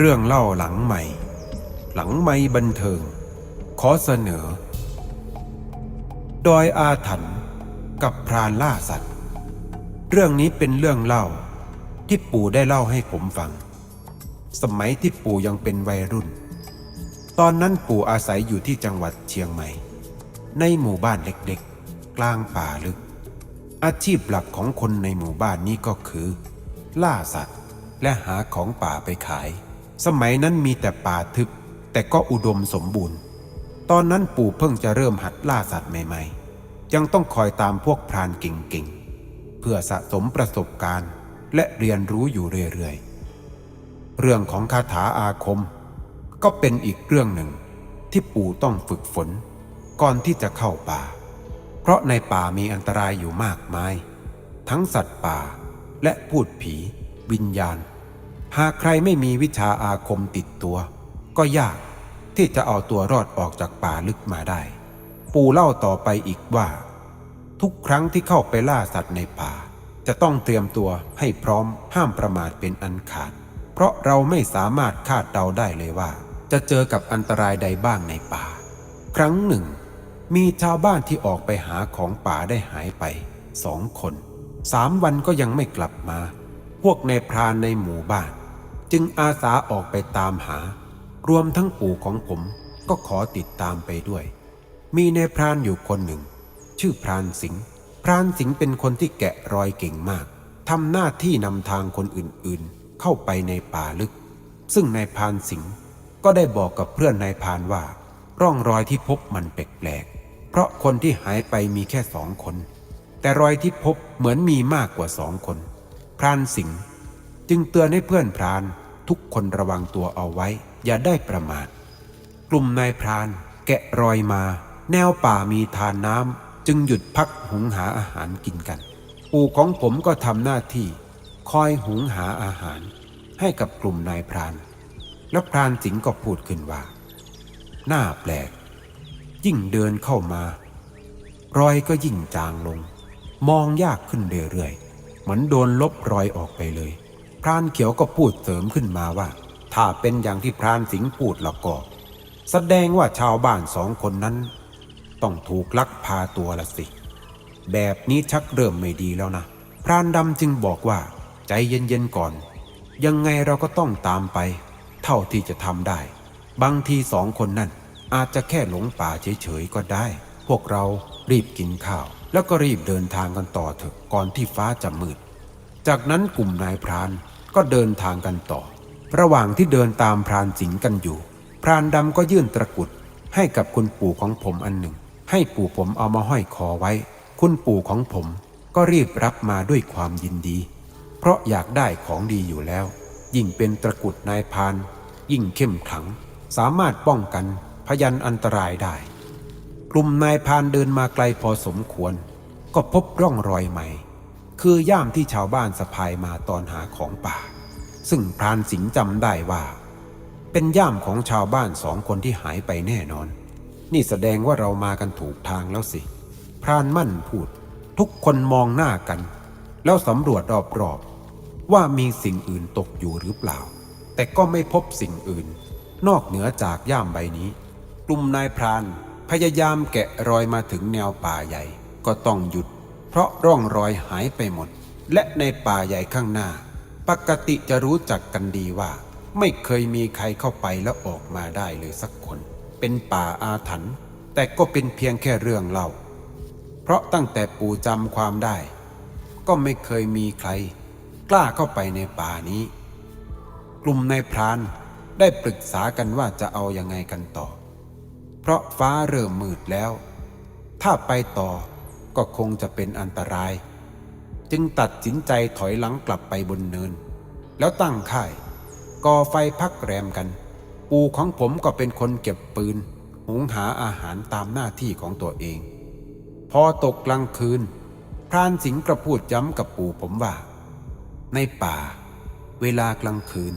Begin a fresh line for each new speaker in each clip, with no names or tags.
เรื่องเล่าหลังใหม่ หลังไม่บันเทิง ขอเสนอ ดอยอาถรรพ์กับพรานล่าสัตว์ เรื่องนี้เป็นเรื่องเล่าที่ปู่ได้เล่าให้ผมฟัง สมัยที่ปู่ยังเป็นวัยรุ่น ตอนนั้นปู่อาศัยอยู่ที่จังหวัดเชียงใหม่ ในหมู่บ้านเล็กๆ กลางป่าลึก อาชีพหลักของคนในหมู่บ้านนี้ก็คือ ล่าสัตว์และหาของป่าไปขาย สมัยนั้นมีแต่ป่าทึบแต่ก็อุดมสมบูรณ์ ตอนนั้นปู่เพิ่งจะเริ่มหัดล่าสัตว์ใหม่ ๆ ยังต้องคอยตามพวกพรานเก่งๆ เพื่อสะสมประสบการณ์ และเรียนรู้อยู่เรื่อยๆ เรื่องของคาถาอาคม ก็เป็นอีกเรื่องหนึ่งที่ปู่ต้องฝึกฝน ก่อนที่จะเข้าป่า เพราะในป่ามีอันตรายอยู่มากมาย ทั้งสัตว์ป่าและพูดผี วิญญาณ หากใครไม่มีวิชาอาคมติดตัว ก็ยากที่จะเอาตัวรอดออกจากป่าลึกมาได้ ปู่เล่าต่อไปอีกว่า ทุกครั้งที่เข้าไปล่าสัตว์ในป่า จะต้องเตรียมตัวให้พร้อมห้ามประมาทเป็นอันขาด เพราะเราไม่สามารถคาดเดาได้เลยว่า จะเจอกับอันตรายใดบ้างในป่า ครั้งหนึ่ง มีชาวบ้านที่ออกไปหาของป่าได้หายไปสองคนสามวันก็ยังไม่กลับมา พวกในพรานในหมู่บ้าน จึงอาสาออกไปตามหา รวมทั้งปู่ของผมก็ขอติดตามไปด้วย มีในายพรานอยู่คนหนึ่ง ชื่อพรานสิงห์พรานสิงห์เป็นคนที่แกะรอยเก่งมากทำหน้าที่นำทางคนอื่นๆ เข้าไปในป่าลึก ซึ่งนายพรานสิงห์ก็ได้บอกกับเพื่อนนายพรานว่า ร่องรอยที่พบมันแปลกๆเพราะคนที่หายไปมีแค่สองคน แต่รอยที่พบเหมือนมีมากกว่าสองคน พรานสิงห์ จึงเตือนให้เพื่อนพรานทุกคนระวังตัวเอาไว้ อย่าได้ประมาท กลุ่มนายพรานแกะรอยมา แนวป่ามีทานน้ำจึงหยุดพักหุงหาอาหารกินกัน ปู่ของผมก็ทำหน้าที่ คอยหุงหาอาหาร ให้กับกลุ่มนายพราน แล้วพรานสิงห์ก็พูดขึ้นว่า หน้าแปลก ยิ่งเดินเข้ามา รอยก็ยิ่งจางลง มองยากขึ้นเรื่อยๆเหมือนโดนลบรอยออกไปเลย พรานเขียวก็พูดเสริมขึ้นมาว่า ถ้าเป็นอย่างที่พรานสิงห์พูดแล้วก็ แสดงว่าชาวบ้านสองคนนั้น ต้องถูกลักพาตัวละสิ แบบนี้ชักเริ่มไม่ดีแล้วนะ พรานดำจึงบอกว่า ใจเย็นๆก่อน ยังไงเราก็ต้องตามไป เท่าที่จะทำได้ บางทีสองคนนั่นอาจจะแค่หลงป่าเฉยๆก็ได้ พวกเรารีบกินข้าว แล้วก็รีบเดินทางกันต่อเถอะก่อนที่ฟ้าจะมืด จากนั้นกลุ่มนายพราน ก็เดินทางกันต่อ ระหว่างที่เดินตามพรานสิงห์กันอยู่ พรานดำก็ยื่นตะกุดให้กับคุณปู่ของผมอันหนึ่ง ให้ปู่ผมเอามาห้อยคอไว้ คุณปู่ของผมก็รีบรับมาด้วยความยินดี เพราะอยากได้ของดีอยู่แล้ว ยิ่งเป็นตะกุดนายพราน ยิ่งเข้มขัง สามารถป้องกันพยันอันตรายได้ กลุ่มนายพรานเดินมาไกลพอสมควร ก็พบร่องรอยใหม่ คือย่ามที่ชาวบ้านสะพายมาตอนหาของป่า ซึ่งพรานสิงห์จำได้ว่า เป็นย่ามของชาวบ้านสองคนที่หายไปแน่นอน นี่แสดงว่าเรามากันถูกทางแล้วสิ พรานมั่นพูด ทุกคนมองหน้ากัน แล้วสำรวจรอบๆว่ามีสิ่งอื่นตกอยู่หรือเปล่า แต่ก็ไม่พบสิ่งอื่น นอกเหนือจากย่ามใบนี้ กลุ่มนายพรานพยายามแกะรอยมาถึงแนวป่าใหญ่ ก็ต้องหยุด เพราะร่องรอยหายไปหมด และในป่าใหญ่ข้างหน้า ปกติจะรู้จักกันดีว่า ไม่เคยมีใครเข้าไปแล้วออกมาได้เลยสักคน เป็นป่าอาถรรพ์แต่ก็เป็นเพียงแค่เรื่องเล่า เพราะตั้งแต่ปู่จำความได้ ก็ไม่เคยมีใคร กล้าเข้าไปในป่านี้ กลุ่มนายพรานได้ปรึกษากันว่าจะเอายังไงกันต่อ เพราะฟ้าเริ่มมืดแล้ว ถ้าไปต่อ ก็คงจะเป็นอันตราย จึงตัดสินใจถอยหลังกลับไปบนเนิน แล้วตั้งค่ายก่อไฟพักแรมกัน ปู่ของผมก็เป็นคนเก็บปืน หุงหาอาหารตามหน้าที่ของตัวเอง พอตกกลางคืน พรานสิงห์กระพูดย้ำกับปู่ผมว่า ในป่า เวลากลางคืน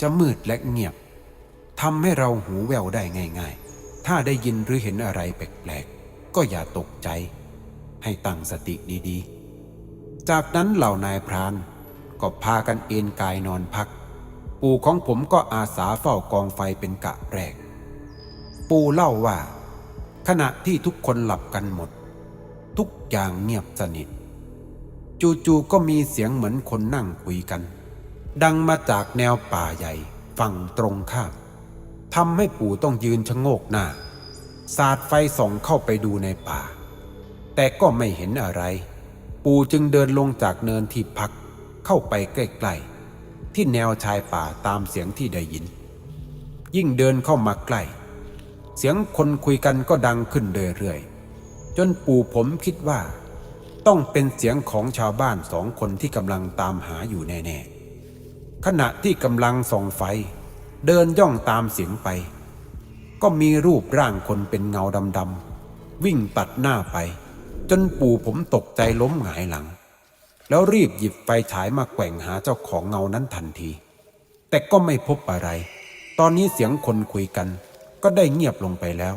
จะมืดและเงียบทำให้เราหูแววได้ง่าย ๆ ถ้าได้ยินหรือเห็นอะไรแปลกๆ ก็อย่าตกใจ ให้ตั้งสติดีๆ จากนั้นเหล่านายพรานก็พากันเอนกายนอนพัก ปู่ของผมก็อาสาเฝ้ากองไฟเป็นกะแรก ปู่เล่าว่า ขณะที่ทุกคนหลับกันหมด ทุกอย่างเงียบสนิท จู่ๆก็มีเสียงเหมือนคนนั่งคุยกัน ดังมาจากแนวป่าใหญ่ฝั่งตรงข้ามทำให้ปู่ต้องยืนชะโงกหน้า สาดไฟส่องเข้าไปดูในป่า แต่ก็ไม่เห็นอะไร ปู่จึงเดินลงจากเนินที่พักเข้าไปใกล้ๆ ที่แนวชายป่าตามเสียงที่ได้ยิน ยิ่งเดินเข้ามาใกล้ เสียงคนคุยกันก็ดังขึ้นเรื่อยๆ จนปู่ผมคิดว่า ต้องเป็นเสียงของชาวบ้านสองคนที่กำลังตามหาอยู่แน่ๆ ขณะที่กำลังส่องไฟ เดินย่องตามเสียงไป ก็มีรูปร่างคนเป็นเงาดำๆวิ่งตัดหน้าไป จนปู่ผมตกใจล้มหงายหลัง แล้วรีบหยิบไฟฉายมาแกว่งหาเจ้าของเงานั้นทันที แต่ก็ไม่พบอะไร ตอนนี้เสียงคนคุยกัน ก็ได้เงียบลงไปแล้ว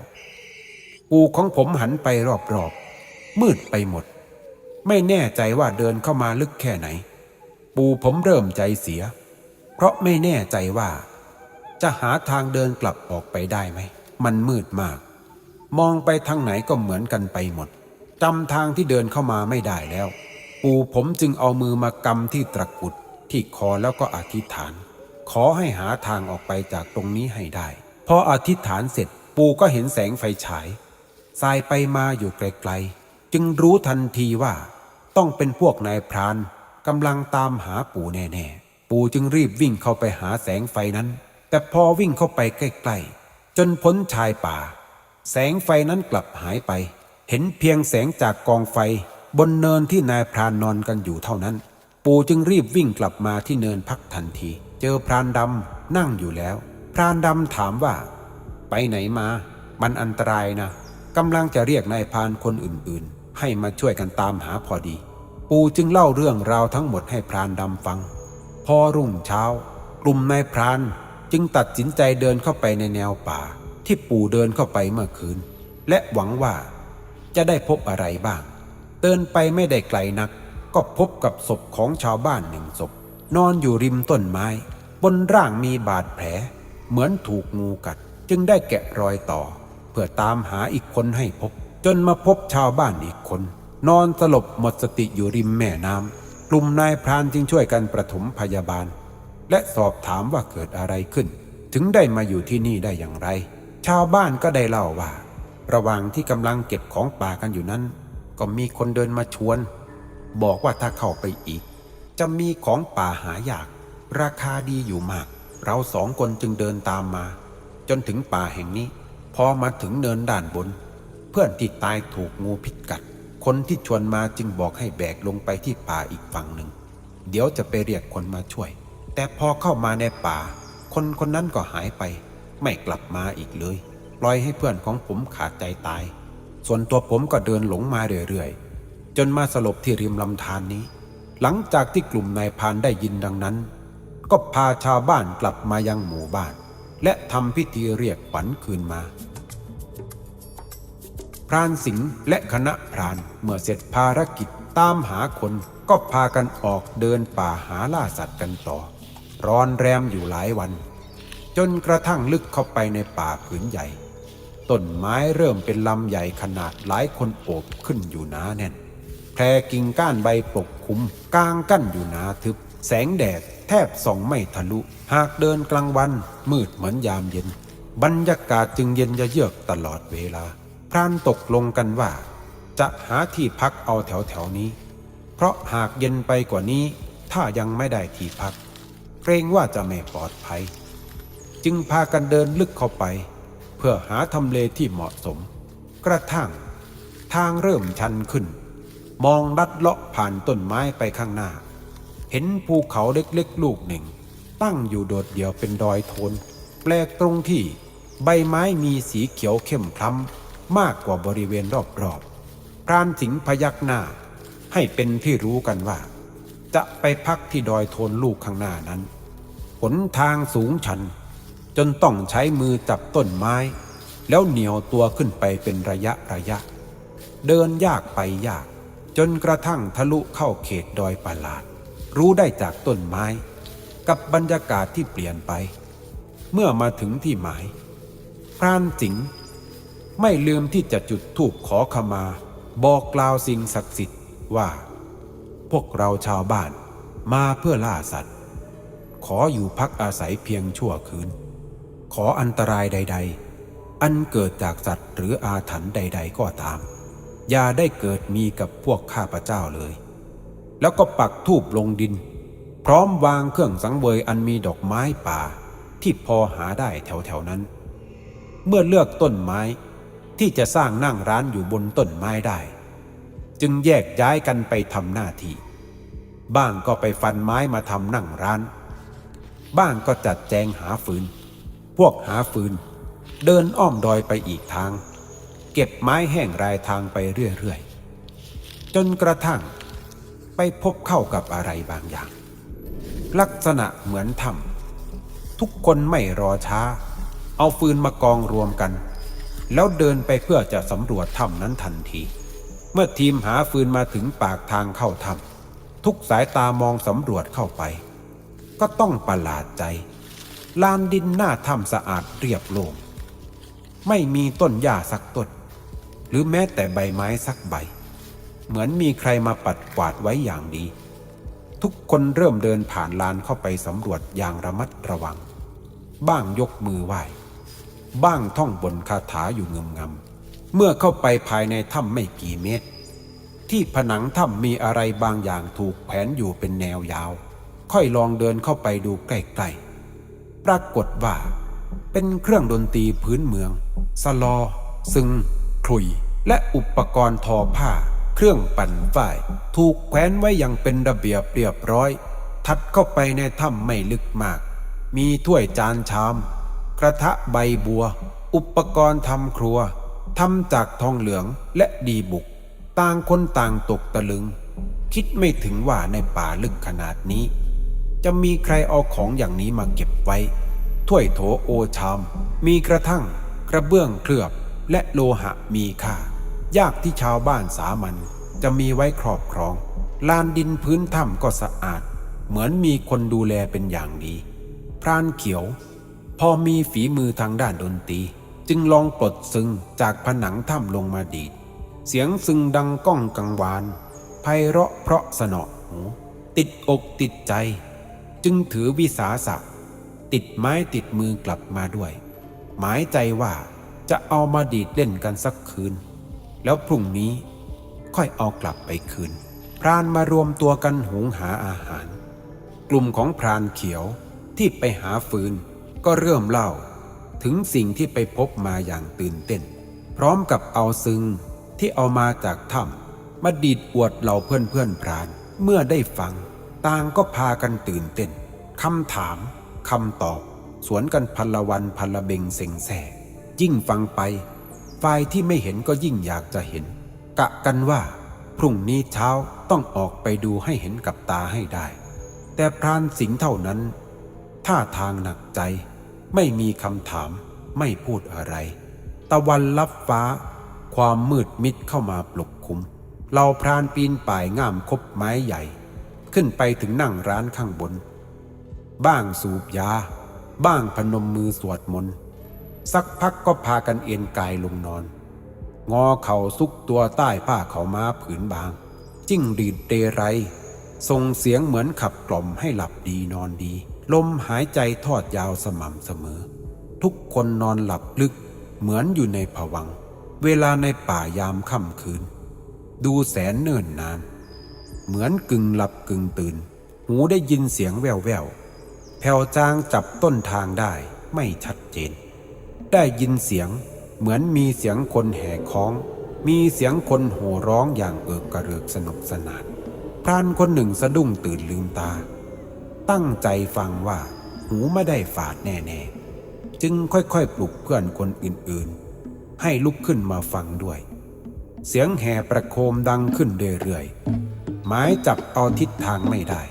ปู่ของผมหันไปรอบๆ มืดไปหมด ไม่แน่ใจว่าเดินเข้ามาลึกแค่ไหน ปู่ผมเริ่มใจเสีย เพราะไม่แน่ใจว่า จะหาทางเดินกลับออกไปได้ไหม มันมืดมาก มองไปทางไหนก็เหมือนกันไปหมด จำทางที่เดินเข้ามาไม่ได้แล้ว ปู่ผมจึงเอามือมากำที่ตะกุดที่คอแล้วก็อธิษฐาน ขอให้หาทางออกไปจากตรงนี้ให้ได้ พออธิษฐานเสร็จปู่ก็เห็นแสงไฟฉายสายไปมาอยู่ไกลๆ จึงรู้ทันทีว่าต้องเป็นพวกนายพรานกำลังตามหาปู่แน่ๆ ปู่จึงรีบวิ่งเข้าไปหาแสงไฟนั้น แต่พอวิ่งเข้าไปใกล้ๆ จนพ้นชายป่า แสงไฟนั้นกลับหายไป เห็นเพียงแสงจากกองไฟ บนเนินที่นายพรานนอนกันอยู่เท่านั้น ปู่จึงรีบวิ่งกลับมาที่เนินพักทันที เจอพรานดำนั่งอยู่แล้ว พรานดำถามว่า ไปไหนมา มันอันตรายนะกำลังจะเรียกนายพรานคนอื่นๆ ให้มาช่วยกันตามหาพอดี ปู่จึงเล่าเรื่องราวทั้งหมดให้พรานดำฟัง พอรุ่งเช้า กลุ่มนายพรานจึงตัดสินใจเดินเข้าไปในแนวป่า ที่ปู่เดินเข้าไปเมื่อคืน และหวังว่า จะได้พบอะไรบ้างเดินไปไม่ได้ไกลนัก ก็พบกับศพของชาวบ้านหนึ่งศพ นอนอยู่ริมต้นไม้ บนร่างมีบาดแผล เหมือนถูกงูกัด จึงได้แกะรอยต่อ เพื่อตามหาอีกคนให้พบ จนมาพบชาวบ้านอีกคน นอนสลบหมดสติอยู่ริมแม่น้ำกลุ่มนายพรานจึงช่วยกันประถมพยาบาล และสอบถามว่าเกิดอะไรขึ้น ถึงได้มาอยู่ที่นี่ได้อย่างไร ชาวบ้านก็ได้เล่าว่า ระหว่างที่กำลังเก็บของป่ากันอยู่นั้น ก็มีคนเดินมาชวน บอกว่าถ้าเข้าไปอีก จะมีของป่าหายาก ราคาดีอยู่มาก เราสองคนจึงเดินตามมา จนถึงป่าแห่งนี้ พอมาถึงเนินด้านบน เพื่อนที่ตายถูกงูพิษกัด คนที่ชวนมาจึงบอกให้แบกลงไปที่ป่าอีกฝั่งหนึ่ง เดี๋ยวจะไปเรียกคนมาช่วย แต่พอเข้ามาในป่า คนคนนั้นก็หายไป ไม่กลับมาอีกเลย ล่อยให้เพื่อนของผมขาดใจตาย ส่วนตัวผมก็เดินหลงมาเรื่อยๆ จนมาสลบที่ริมลำธารนนี้ หลังจากที่กลุ่มนายพรานได้ยินดังนั้น ก็พาชาวบ้านกลับมายังหมู่บ้าน และทำพิธีเรียกขวัญคืนมา พรานสิงห์และคณะพรานเมื่อเสร็จภารกิจตามหาคนก็พากันออกเดินป่าหาล่าสัตว์กันต่อ ร้อนแรมอยู่หลายวัน จนกระทั่งลึกเข้าไปในป่าผืนใหญ่ ต้นไม้เริ่มเป็นลำใหญ่ขนาดหลายคนโอบขึ้นอยู่หนาแน่นแพรกิ่งก้านใบปกคลุมกลางกั้นอยู่หนาทึบ แสงแดดแทบส่องไม่ทะลุ หากเดินกลางวันมืดเหมือนยามเย็น บรรยากาศจึงเย็นยะเยือกตลอดเวลา พรานตกลงกันว่า จะหาที่พักเอาแถวแถวนี้ เพราะหากเย็นไปกว่านี้ ถ้ายังไม่ได้ที่พัก เกรงว่าจะไม่ปลอดภัย จึงพากันเดินลึกเข้าไป พื่อหาทำเลที่เหมาะสม กระทั่ง ทางเริ่มชันขึ้น มองลัดเลาะผ่านต้นไม้ไปข้างหน้า เห็นภูเขาเล็กๆ ลูกหนึ่ง ตั้งอยู่โดดเดี่ยวเป็นดอยโทน แปลกตรงที่ ใบไม้มีสีเขียวเข้มคล้ำมากกว่าบริเวณรอบๆพรานสิงพยักหน้า ให้เป็นที่รู้กันว่า จะไปพักที่ดอยโทนลูกข้างหน้านั้น หนทางสูงชัน จนต้องใช้มือจับต้นไม้ แล้วเหนียวตัวขึ้นไปเป็นระยะระยะ เดินยากไปยาก จนกระทั่งทะลุเข้าเขตดอยประหลาด รู้ได้จากต้นไม้ กับบรรยากาศที่เปลี่ยนไป เมื่อมาถึงที่หมายพรานสิงห์ไม่ลืมที่จะจุดธูปขอขมา บอกกล่าวสิ่งศักดิ์สิทธิ์ว่า พวกเราชาวบ้านมาเพื่อล่าสัตว์ ขออยู่พักอาศัยเพียงชั่วคืน ขออันตรายใด ๆ อันเกิดจากสัตว์หรืออาถรรพ์ใด ๆ ก็ตาม อย่าได้เกิดมีกับพวกข้าพเจ้าเลย แล้วก็ปักธูปลงดิน พร้อมวางเครื่องสังเวยอันมีดอกไม้ป่า ที่พอหาได้แถวๆนั้น เมื่อเลือกต้นไม้ที่จะสร้างนั่งร้านอยู่บนต้นไม้ได้ จึงแยกย้ายกันไปทำหน้าที่บ้างก็ไปฟันไม้มาทำนั่งร้าน บ้างก็จัดแจงหาฟืน พวกหาฟืน เดินอ้อมดอยไปอีกทาง เก็บไม้แห้งรายทางไปเรื่อยๆ จนกระทั่งไปพบเข้ากับอะไรบางอย่าง ลักษณะเหมือนถ้ำทุกคนไม่รอช้า เอาฟืนมากองรวมกัน แล้วเดินไปเพื่อจะสำรวจถ้ำนั้นทันที เมื่อทีมหาฟืนมาถึงปากทางเข้าถ้ำทุกสายตามองสำรวจเข้าไป ก็ต้องประหลาดใจ ลานดินหน้าถ้ำสะอาดเรียบโล่งไม่มีต้นหญ้าสักต้น หรือแม้แต่ใบไม้สักใบ เหมือนมีใครมาปัดกวาดไว้อย่างดี ทุกคนเริ่มเดินผ่านลานเข้าไปสำรวจอย่างระมัดระวัง บ้างยกมือไหว้ บ้างท่องบนคาถาอยู่เงมงำเมื่อเข้าไปภายในถ้ำไม่กี่เมตร ที่ผนังถ้ำมีอะไรบางอย่างถูกแผนอยู่เป็นแนวยาว ค่อยลองเดินเข้าไปดูใกล้ๆ ปรากฏว่า เป็นเครื่องดนตรีพื้นเมือง สลอ ซึงคลุย และอุปกรณ์ทอผ้า เครื่องปั่นฝ้าย ถูกแขวนไว้อย่างเป็นระเบียบเรียบร้อยถัดเข้าไปในถ้ำไม่ลึกมาก มีถ้วยจานชาม กระทะใบบัว อุปกรณ์ทำครัวทำจากทองเหลืองและดีบุก ต่างคนต่างตกตะลึง คิดไม่ถึงว่าในป่าลึกขนาดนี้ จะมีใครเอาของอย่างนี้มาเก็บไว้ ถ้วยโถโอชาม มีกระทั่ง กระเบื้องเคลือบและโลหะมีค่า ยากที่ชาวบ้านสามัญจะมีไว้ครอบครอง ลานดินพื้นถ้ำก็สะอาด เหมือนมีคนดูแลเป็นอย่างดีพรานเขียว พอมีฝีมือทางด้านดนตรี จึงลองปลดซึงจากผนังถ้ำลงมาดีด เสียงซึงดังก้องกังวานไพเราะเพราะสนอหูติดอกติดใจ จึงถือวิสาสะติดไม้ติดมือกลับมาด้วย หมายใจว่าจะเอามาดีดเล่นกันสักคืน แล้วพรุ่งนี้ค่อยเอากลับไปคืน พรานมารวมตัวกันหุงหาอาหาร กลุ่มของพรานเขียวที่ไปหาฟืน ก็เริ่มเล่าถึงสิ่งที่ไปพบมาอย่างตื่นเต้น พร้อมกับเอาซึงที่เอามาจากถ้ำมาดีดอวดเหล่าเพื่อนเพื่อนพรานเมื่อได้ฟัง ต่างก็พากันตื่นเต้นคำถามคำตอบ สวนกันพละวันพละเบงเซ็งแส่ยิ่งฟังไป ฝ่ายที่ไม่เห็นก็ยิ่งอยากจะเห็น กะกันว่า พรุ่งนี้เช้าต้องออกไปดูให้เห็นกับตาให้ได้ แต่พรานสิงห์เท่านั้น ท่าทางหนักใจ ไม่มีคำถามไม่พูดอะไร ตะวันลับฟ้า ความมืดมิดเข้ามาปลุกคุมเราพรานปีนป่ายง่ามคบไม้ใหญ่ ขึ้นไปถึงนั่งร้านข้างบน บ้างสูบยา บ้างพนมมือสวดมนต์ สักพักก็พากันเอ็นกายลงนอน งอเข่าซุกตัวใต้ผ้าเขาม้าผืนบาง จิ้งดีดเตไรส่งเสียงเหมือนขับกล่อมให้หลับดีนอนดี ลมหายใจทอดยาวสม่ำเสมอ ทุกคนนอนหลับลึกเหมือนอยู่ในผวัง เวลาในป่ายามค่ำคืน ดูแสนเนิ่นนาน เหมือนกึ่งหลับกึ่งตื่น หูได้ยินเสียงแววแววแผ่วจางจับต้นทางได้ไม่ชัดเจน ได้ยินเสียงเหมือนมีเสียงคนแห่คล้อง มีเสียงคนโห่ร้องอย่างเอิกกระเริกสนุกสนาน พรานคนหนึ่งสะดุ้งตื่นลืมตา ตั้งใจฟังว่า หูไม่ได้ฝาดแน่ๆ จึงค่อยๆปลุกเพื่อนคนอื่นๆ ให้ลุกขึ้นมาฟังด้วย เสียงแห่ประโคมดังขึ้นเรื่อยๆ หมายจับเอาทิศทางไม่ได้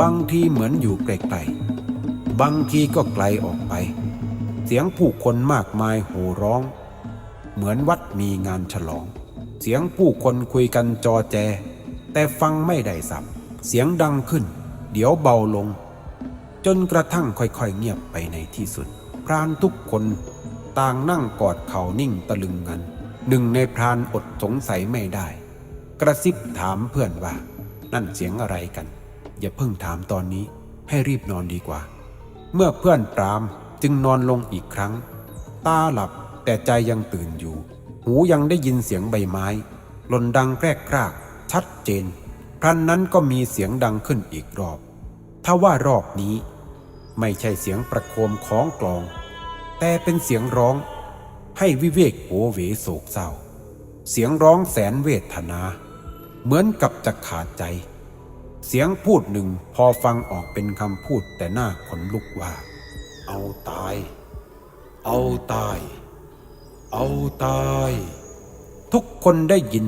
บางทีเหมือนอยู่ไกลๆบางทีก็ไกลออกไป เสียงผู้คนมากมายโห่ร้อง เหมือนวัดมีงานฉลอง เสียงผู้คนคุยกันจอแจ แต่ฟังไม่ได้สับ เสียงดังขึ้น เดี๋ยวเบาลง จนกระทั่งค่อยๆเงียบไปในที่สุด พรานทุกคนต่างนั่งกอดเข่านิ่งตะลึงกัน หนึ่งในพรานอดสงสัยไม่ได้ กระซิบถามเพื่อนว่า นั่นเสียงอะไรกัน อย่าเพิ่งถามตอนนี้ให้รีบนอนดีกว่า เมื่อเพื่อนปรามจึงนอนลงอีกครั้ง ตาหลับแต่ใจยังตื่นอยู่ หูยังได้ยินเสียงใบไม้หล่นดังแกรกกราก ชัดเจนครั้นนั้นก็มีเสียงดังขึ้นอีกรอบ ถ้าว่ารอบนี้ ไม่ใช่เสียงประโคมของกลอง แต่เป็นเสียงร้องให้วิเวกโอเวโศกเศร้า เสียงร้องแสนเวทนา เหมือนกับจะขาดใจ เสียงพูดหนึ่งพอฟังออกเป็นคำพูดแต่หน้าขนลุกว่า เอาตาย เอาตาย เอาตาย ทุกคนได้ยิน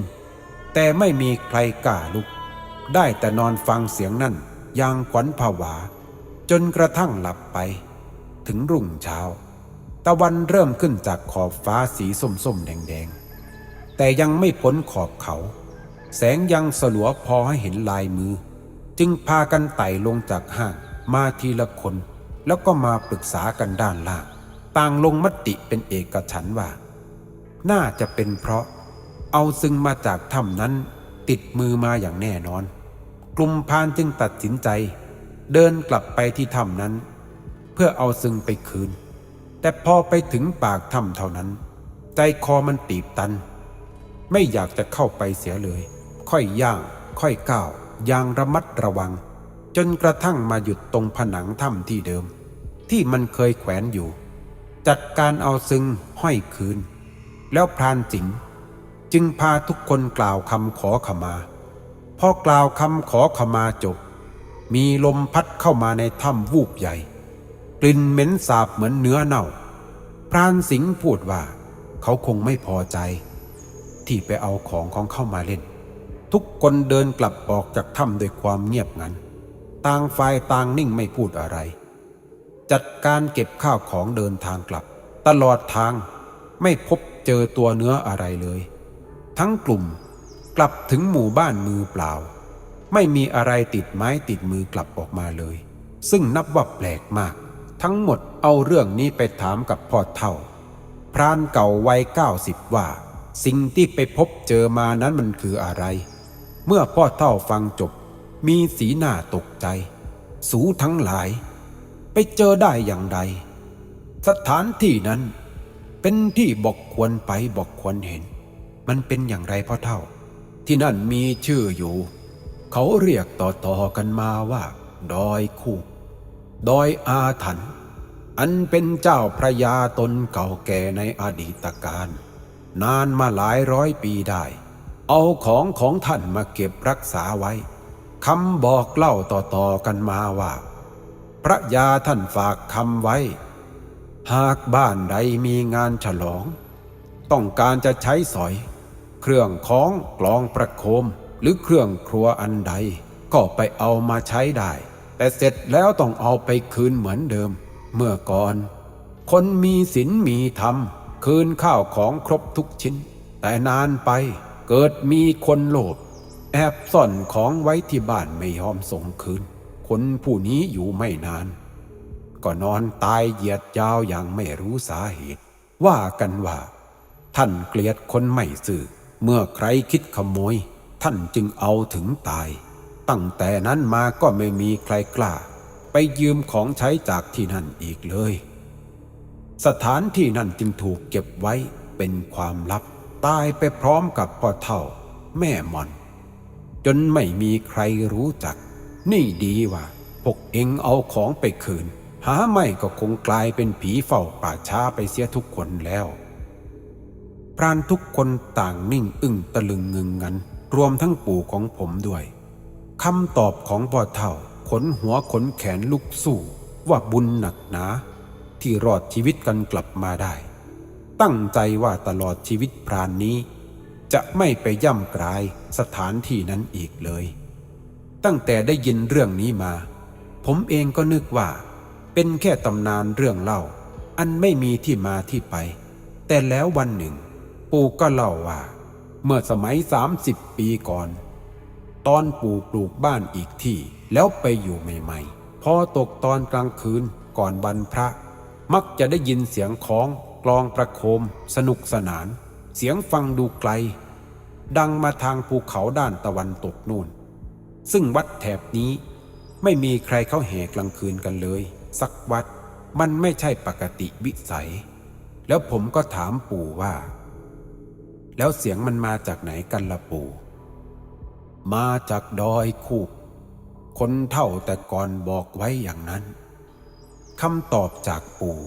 แต่ไม่มีใครกล้าลุก ได้แต่นอนฟังเสียงนั่นอย่างขวัญผวา จนกระทั่งหลับไป ถึงรุ่งเช้า ตะวันเริ่มขึ้นจากขอบฟ้าสีส้มๆแดงๆ แต่ยังไม่พ้นขอบเขา แสงยังสลัวพอให้เห็นลายมือ จึงพากันไต่ลงจากห้างมาทีละคน แล้วก็มาปรึกษากันด้านล่าง ต่างลงมติเป็นเอกฉันว่า น่าจะเป็นเพราะ เอาซึงมาจากถ้ำนั้น ติดมือมาอย่างแน่นอน กลุ่มพานจึงตัดสินใจ เดินกลับไปที่ถ้ำนั้น เพื่อเอาซึงไปคืน แต่พอไปถึงปากถ้ำเท่านั้น ใจคอมันตีบตัน ไม่อยากจะเข้าไปเสียเลย ค่อยย่าง ค่อยก้าวอย่างระมัดระวัง จนกระทั่งมาหยุดตรงผนังถ้ำที่เดิม ที่มันเคยแขวนอยู่ จัดการเอาซึงห้อยคืน แล้วพรานจิงจึงพาทุกคนกล่าวคำขอขมาพอกล่าวคำขอขมาจบ มีลมพัดเข้ามาในถ้ำวูบใหญ่ กลิ่นเหม็นสาบเหมือนเนื้อเน่า พรานสิงห์พูดว่า เขาคงไม่พอใจ ที่ไปเอาของของเข้ามาเล่น ทุกคนเดินกลับออกจากถ้ำด้วยความเงียบงัน ต่างฝ่ายต่างนิ่งไม่พูดอะไร จัดการเก็บข้าวของเดินทางกลับ ตลอดทางไม่พบเจอตัวเนื้ออะไรเลย ทั้งกลุ่มกลับถึงหมู่บ้านมือเปล่า ไม่มีอะไรติดไม้ติดมือกลับออกมาเลย ซึ่งนับว่าแปลกมาก ทั้งหมดเอาเรื่องนี้ไปถามกับพ่อเท่า พรานเก่าวัยเก้าสิบว่า สิ่งที่ไปพบเจอมานั้นมันคืออะไร เมื่อพ่อเท่าฟังจบ มีสีหน้าตกใจ สูทั้งหลาย ไปเจอได้อย่างใดสถานที่นั้น เป็นที่บอกควรไปบอกควรเห็น มันเป็นอย่างไรพ่อเท่า ที่นั่นมีชื่ออยู่ เขาเรียกต่อๆกันมาว่า ดอยคู่ดอยอาถรรพ์อันเป็นเจ้าพระยาตนเก่าแก่ในอดีตการ นานมาหลายร้อยปีได้ เอาของของท่านมาเก็บรักษาไว้คำบอกเล่าต่อๆกันมาว่า พระยาท่านฝากคำไว้ หากบ้านใดมีงานฉลอง ต้องการจะใช้สอย เครื่องของกลองประโคมหรือเครื่องครัวอันใด ก็ไปเอามาใช้ได้ แต่เสร็จแล้วต้องเอาไปคืนเหมือนเดิม เมื่อก่อน คนมีศีลมีธรรม คืนข้าวของครบทุกชิ้น แต่นานไป เกิดมีคนโลภแอบซ่อนของไว้ที่บ้านไม่ยอมส่งคืน คนผู้นี้อยู่ไม่นาน ก็นอนตายเหยียดยาวอย่างไม่รู้สาเหตุ ว่ากันว่า ท่านเกลียดคนไม่ซื่อเมื่อใครคิดขโมย ท่านจึงเอาถึงตาย ตั้งแต่นั้นมาก็ไม่มีใครกล้า ไปยืมของใช้จากที่นั่นอีกเลย สถานที่นั่นจึงถูกเก็บไว้เป็นความลับ ตายไปพร้อมกับพ่อเท่า แม่มอน จนไม่มีใครรู้จัก นี่ดีว่าพวกเองเอาของไปคืน หาไม่ก็คงกลายเป็นผีเฝ้าป่าช้าไปเสียทุกคนแล้ว พรานทุกคนต่างนิ่งอึ้งตะลึงงึงงัน รวมทั้งปู่ของผมด้วยคำตอบของพ่อเท่าขนหัวขนแขนลุกสู้ว่าบุญหนักหนา ที่รอดชีวิตกันกลับมาได้ ตั้งใจว่าตลอดชีวิตพรานนี้ จะไม่ไปย่ำกรายสถานที่นั้นอีกเลย ตั้งแต่ได้ยินเรื่องนี้มา ผมเองก็นึกว่า เป็นแค่ตำนานเรื่องเล่า อันไม่มีที่มาที่ไป แต่แล้ววันหนึ่ง ปู่ก็เล่าว่า เมื่อสมัย 30 ปีก่อน ตอนปู่ปลูกบ้านอีกที่แล้วไปอยู่ใหม่ๆพอตกตอนกลางคืนก่อนบรรพระ มักจะได้ยินเสียงของ ลองประโคม สนุกสนาน เสียงฟังดูไกล ดังมาทางภูเขาด้านตะวันตกนู่น ซึ่งวัดแถบนี้ไม่มีใครเข้าแห่กลางคืนกันเลย สักวัดมันไม่ใช่ปกติวิสัย แล้วผมก็ถามปู่ว่า แล้วเสียงมันมาจากไหนกันละปู่มาจากดอยคูบคนเท่าแต่ก่อนบอกไว้อย่างนั้นคำตอบจากปู่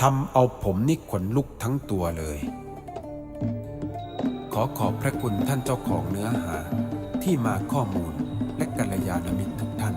ทำเอาผมนี่ขนลุกทั้งตัวเลย ขอขอบพระคุณท่านเจ้าของเนื้อหาที่มาข้อมูลและกัลยาณมิตรทุกท่าน